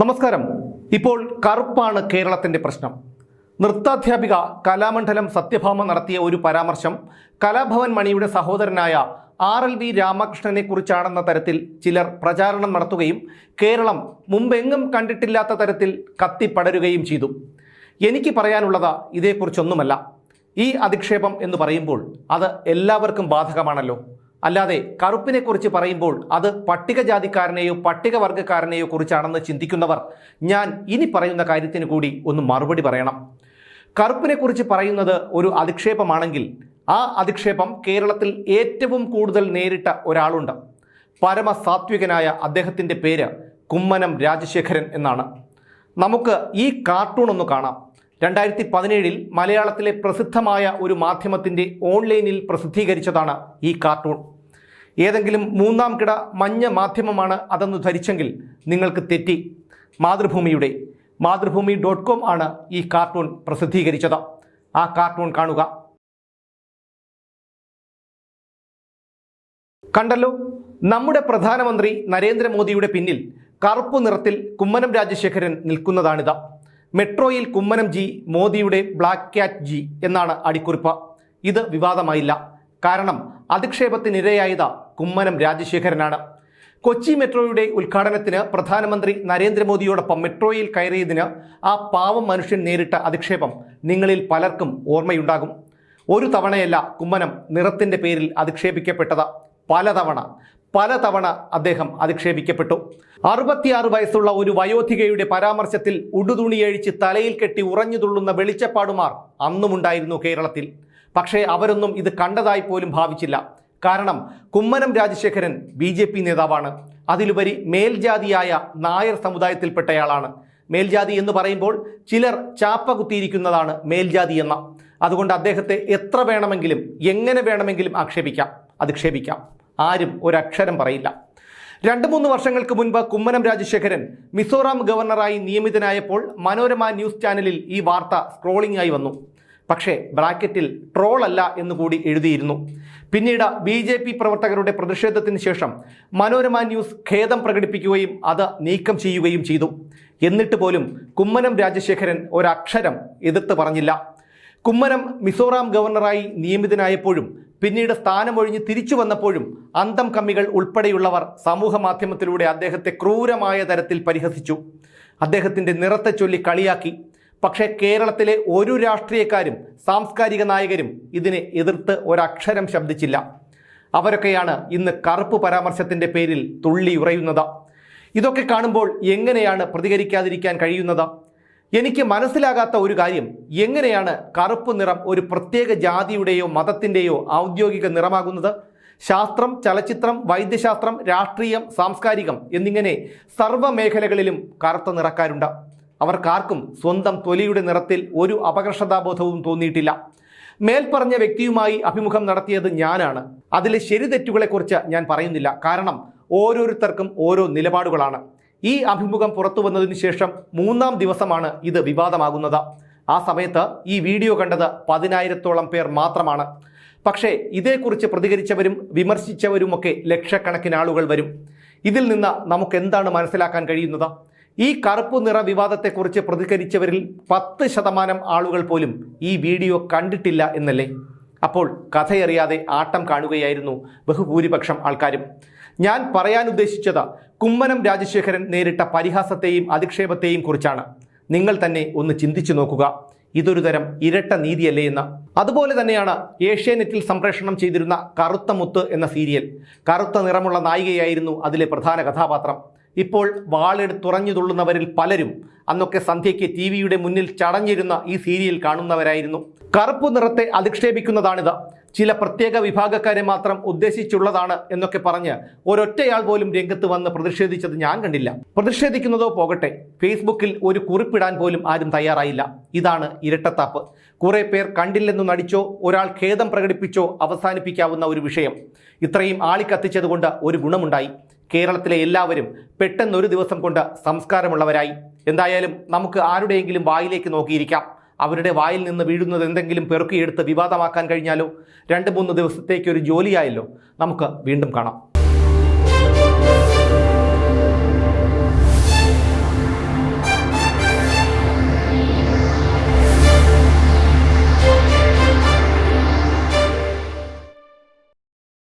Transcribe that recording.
നമസ്കാരം. ഇപ്പോൾ കറുപ്പാണ് കേരളത്തിന്റെ പ്രശ്നം. നൃത്താധ്യാപിക കലാമണ്ഡലം സത്യഭാമ നടത്തിയ ഒരു പരാമർശം കലാഭവൻ മണിയുടെ സഹോദരനായ ആർ എൽ വി രാമകൃഷ്ണനെ കുറിച്ചാണെന്ന തരത്തിൽ ചിലർ പ്രചാരണം നടത്തുകയും കേരളം മുമ്പെങ്ങും കണ്ടിട്ടില്ലാത്ത തരത്തിൽ കത്തിപ്പടരുകയും ചെയ്തു. എനിക്ക് പറയാനുള്ളത് ഇതേക്കുറിച്ചൊന്നുമല്ല. ഈ അധിക്ഷേപം എന്ന് പറയുമ്പോൾ അത് എല്ലാവർക്കും ബാധകമാണല്ലോ. അല്ലാതെ കറുപ്പിനെ കുറിച്ച് പറയുമ്പോൾ അത് പട്ടികജാതിക്കാരനെയോ പട്ടികവർഗക്കാരനെയോ കുറിച്ചാണെന്ന് ചിന്തിക്കുന്നവർ ഞാൻ ഇനി പറയുന്ന കാര്യത്തിന് കൂടി ഒന്ന് മറുപടി പറയണം. കറുപ്പിനെക്കുറിച്ച് പറയുന്നത് ഒരു അധിക്ഷേപമാണെങ്കിൽ ആ അധിക്ഷേപം കേരളത്തിൽ ഏറ്റവും കൂടുതൽ നേരിട്ട ഒരാളുണ്ട്. പരമസാത്വികനായ അദ്ദേഹത്തിന്റെ പേര് കുമ്മനം രാജശേഖരൻ എന്നാണ്. നമുക്ക് ഈ കാർട്ടൂൺ ഒന്ന് കാണാം. രണ്ടായിരത്തി പതിനേഴിൽ മലയാളത്തിലെ പ്രസിദ്ധമായ ഒരു മാധ്യമത്തിന്റെ ഓൺലൈനിൽ പ്രസിദ്ധീകരിച്ചതാണ് ഈ കാർട്ടൂൺ. ഏതെങ്കിലും മൂന്നാം കിട മഞ്ഞ മാധ്യമമാണ് അതെന്ന് ധരിച്ചെങ്കിൽ നിങ്ങൾക്ക് തെറ്റി. മാതൃഭൂമിയുടെ മാതൃഭൂമി ഡോട്ട് കോം ആണ് ഈ കാർട്ടൂൺ പ്രസിദ്ധീകരിച്ചത്. ആ കാർട്ടൂൺ കാണുക. കണ്ടല്ലോ നമ്മുടെ പ്രധാനമന്ത്രി നരേന്ദ്രമോദിയുടെ പിന്നിൽ കറുപ്പ് നിറത്തിൽ കുമ്മനം രാജശേഖരൻ നിൽക്കുന്നതാണിത്. മെട്രോയിൽ കുമ്മനം ജി മോദിയുടെ ബ്ലാക്ക് ക്യാറ്റ് ജി എന്നാണ് അടിക്കുറിപ്പ്. ഇത് വിവാദമായില്ല. കാരണം അധിക്ഷേപത്തിനിരയായത് കുമ്മനം രാജശേഖരനാണ്. കൊച്ചി മെട്രോയുടെ ഉദ്ഘാടനത്തിന് പ്രധാനമന്ത്രി നരേന്ദ്രമോദിയോടൊപ്പം മെട്രോയിൽ കയറിയതിന് ആ പാവം മനുഷ്യൻ നേരിട്ട അധിക്ഷേപം നിങ്ങളിൽ പലർക്കും ഓർമ്മയുണ്ടാകും. ഒരു തവണയല്ല കുമ്മനം നിറത്തിന്റെ പേരിൽ അധിക്ഷേപിക്കപ്പെട്ടത്. പലതവണ പലതവണ അദ്ദേഹം അധിക്ഷേപിക്കപ്പെട്ടു. അറുപത്തിയാറ് വയസ്സുള്ള ഒരു വയോധികയുടെ പരാമർശത്തിൽ ഉടുതുണിയഴിച്ച് തലയിൽ കെട്ടി ഉറഞ്ഞു തുള്ളുന്ന വെളിച്ചപ്പാടുമാർ അന്നുമുണ്ടായിരുന്നു കേരളത്തിൽ. പക്ഷേ അവരൊന്നും ഇത് കണ്ടതായി പോലും ഭാവിച്ചില്ല. കാരണം Kummanam Rajasekharan B J P നേതാവാണ്. അതിലുപരി മേൽജാതിയായ നായർ സമുദായത്തിൽപ്പെട്ടയാളാണ്. മേൽജാതി എന്ന് പറയുമ്പോൾ ചിലർ ചാപ്പ കുത്തിയിരിക്കുന്നതാണ് മേൽജാതി എന്ന. അതുകൊണ്ട് അദ്ദേഹത്തെ എത്ര വേണമെങ്കിലും എങ്ങനെ വേണമെങ്കിലും ആക്ഷേപിക്കാം. അധിക്ഷേപിക്കാം ആരും ഒരക്ഷരം പറയില്ല. രണ്ട് മൂന്ന് വർഷങ്ങൾക്ക് മുൻപ് കുമ്മനം രാജശേഖരൻ മിസോറാം ഗവർണറായി നിയമിതനായപ്പോൾ മനോരമ ന്യൂസ് ചാനലിൽ ഈ വാർത്ത സ്ക്രോളിംഗ് ആയി വന്നു. പക്ഷേ ബ്രാക്കറ്റിൽ ട്രോൾ അല്ല എന്നുകൂടി എഴുതിയിരുന്നു. പിന്നീട് ബി ജെ പി പ്രവർത്തകരുടെ പ്രതിഷേധത്തിന് ശേഷം മനോരമ ന്യൂസ് ഖേദം പ്രകടിപ്പിക്കുകയും അത് നീക്കം ചെയ്യുകയും ചെയ്തു. എന്നിട്ട് പോലും കുമ്മനം രാജശേഖരൻ ഒരക്ഷരം എതിർത്ത് പറഞ്ഞില്ല. കുമ്മനം മിസോറാം ഗവർണറായി നിയമിതനായപ്പോഴും പിന്നീട് സ്ഥാനമൊഴിഞ്ഞ് തിരിച്ചു വന്നപ്പോഴും അന്തം കമ്മികൾ ഉൾപ്പെടെയുള്ളവർ സമൂഹ മാധ്യമത്തിലൂടെ അദ്ദേഹത്തെ ക്രൂരമായ തരത്തിൽ പരിഹസിച്ചു. അദ്ദേഹത്തിന്റെ നിറത്തെ ചൊല്ലി കളിയാക്കി. പക്ഷേ കേരളത്തിലെ ഒരു രാഷ്ട്രീയക്കാരും സാംസ്കാരിക നായകരും ഇതിനെ എതിർത്ത് ഒരക്ഷരം ശബ്ദിച്ചില്ല. അവരൊക്കെയാണ് ഇന്ന് കറുപ്പ് പരാമർശത്തിന്റെ പേരിൽ തുള്ളി ഉറയുന്നത് ഇതൊക്കെ കാണുമ്പോൾ എങ്ങനെയാണ് പ്രതികരിക്കാതിരിക്കാൻ കഴിയുന്നത്? എനിക്ക് മനസ്സിലാകാത്ത ഒരു കാര്യം എങ്ങനെയാണ് കറുപ്പ് നിറം ഒരു പ്രത്യേക ജാതിയുടെയോ മതത്തിന്റെയോ ഔദ്യോഗിക നിറമാകുന്നത്? ശാസ്ത്രം ചലച്ചിത്രം വൈദ്യശാസ്ത്രം രാഷ്ട്രീയം സാംസ്കാരികം എന്നിങ്ങനെ സർവ മേഖലകളിലും കറുത്ത നിറക്കാരുണ്ട്. അവർക്കാർക്കും സ്വന്തം തൊലിയുടെ നിറത്തിൽ ഒരു അപകർഷതാബോധവും തോന്നിയിട്ടില്ല. മേൽപ്പറഞ്ഞ വ്യക്തിയുമായി അഭിമുഖം നടത്തിയത് ഞാനാണ്. അതിലെ ശരി തെറ്റുകളെക്കുറിച്ച് ഞാൻ പറയുന്നില്ല. കാരണം ഓരോരുത്തർക്കും ഓരോ നിലപാടുകളാണ്. ഈ അഭിമുഖം പുറത്തു വന്നതിന് ശേഷം മൂന്നാം ദിവസമാണ് ഇത് വിവാദമാകുന്നത്. ആ സമയത്ത് ഈ വീഡിയോ കണ്ടത് പതിനായിരത്തോളം പേർ മാത്രമാണ്. പക്ഷേ ഇതേക്കുറിച്ച് പ്രതികരിച്ചവരും വിമർശിച്ചവരുമൊക്കെ ലക്ഷക്കണക്കിന് ആളുകൾ വരും. ഇതിൽ നിന്ന് നമുക്ക് എന്താണ് മനസ്സിലാക്കാൻ കഴിയുന്നത്? ഈ കറുപ്പ് നിറ വിവാദത്തെക്കുറിച്ച് പ്രതികരിച്ചവരിൽ പത്ത് ശതമാനം ആളുകൾ പോലും ഈ വീഡിയോ കണ്ടിട്ടില്ല എന്നല്ലേ? അപ്പോൾ കഥയറിയാതെ ആട്ടം കാണുകയായിരുന്നു ബഹുഭൂരിപക്ഷം ആൾക്കാരും. ഞാൻ പറയാൻ ഉദ്ദേശിച്ചത് കുമ്മനം രാജശേഖരൻ നേരിട്ട പരിഹാസത്തെയും അധിക്ഷേപത്തെയും കുറിച്ചാണ്. നിങ്ങൾ തന്നെ ഒന്ന് ചിന്തിച്ചു നോക്കുക. ഇതൊരു തരം ഇരട്ട നീതിയല്ലേ എന്ന്. അതുപോലെ തന്നെയാണ് ഏഷ്യാനെറ്റിൽ സംപ്രേഷണം ചെയ്തിരുന്ന കറുത്ത മുത്ത് എന്ന സീരിയൽ. കറുത്ത നിറമുള്ള നായികയായിരുന്നു അതിലെ പ്രധാന കഥാപാത്രം. ഇപ്പോൾ വാളെടുത്തുറഞ്ഞു തുള്ളുന്നവരിൽ പലരും അന്നൊക്കെ സന്ധ്യയ്ക്ക് ടി വിയുടെ മുന്നിൽ ചടഞ്ഞിരുന്ന ഈ സീരിയൽ കാണുന്നവരായിരുന്നു. കറുപ്പ് നിറത്തെ അധിക്ഷേപിക്കുന്നതാണിത്. ചില പ്രത്യേക വിഭാഗക്കാരെ മാത്രം ഉദ്ദേശിച്ചുള്ളതാണ് എന്നൊക്കെ പറഞ്ഞ് ഒരൊറ്റയാൾ പോലും രംഗത്ത് വന്ന് പ്രതിഷേധിച്ചത് ഞാൻ കണ്ടില്ല. പ്രതിഷേധിക്കുന്നതോ പോകട്ടെ ഫേസ്ബുക്കിൽ ഒരു കുറിപ്പിടാൻ പോലും ആരും തയ്യാറായില്ല. ഇതാണ് ഇരട്ടത്താപ്പ്. കുറെ പേർ കണ്ടില്ലെന്നു നടിച്ചോ ഒരാൾ ഖേദം പ്രകടിപ്പിച്ചോ അവസാനിപ്പിക്കാവുന്ന ഒരു വിഷയം. ഇത്രയും ആളിക്കത്തിച്ചതുകൊണ്ട് ഒരു ഗുണമുണ്ടായി. കേരളത്തിലെ എല്ലാവരും പെട്ടെന്നൊരു ദിവസം കൊണ്ട് സംസ്കാരമുള്ളവരായി. എന്തായാലും നമുക്ക് ആരുടെയെങ്കിലും വായിലേക്ക് നോക്കിയിരിക്കാം. അവരുടെ വായിൽ നിന്ന് വീഴുന്നത് എന്തെങ്കിലും പെറുക്കിയെടുത്ത് വിവാദമാക്കാൻ കഴിഞ്ഞാലോ? രണ്ട് മൂന്ന് ദിവസത്തേക്ക് ഒരു ജോലിയായല്ലോ. നമുക്ക് വീണ്ടും കാണാം.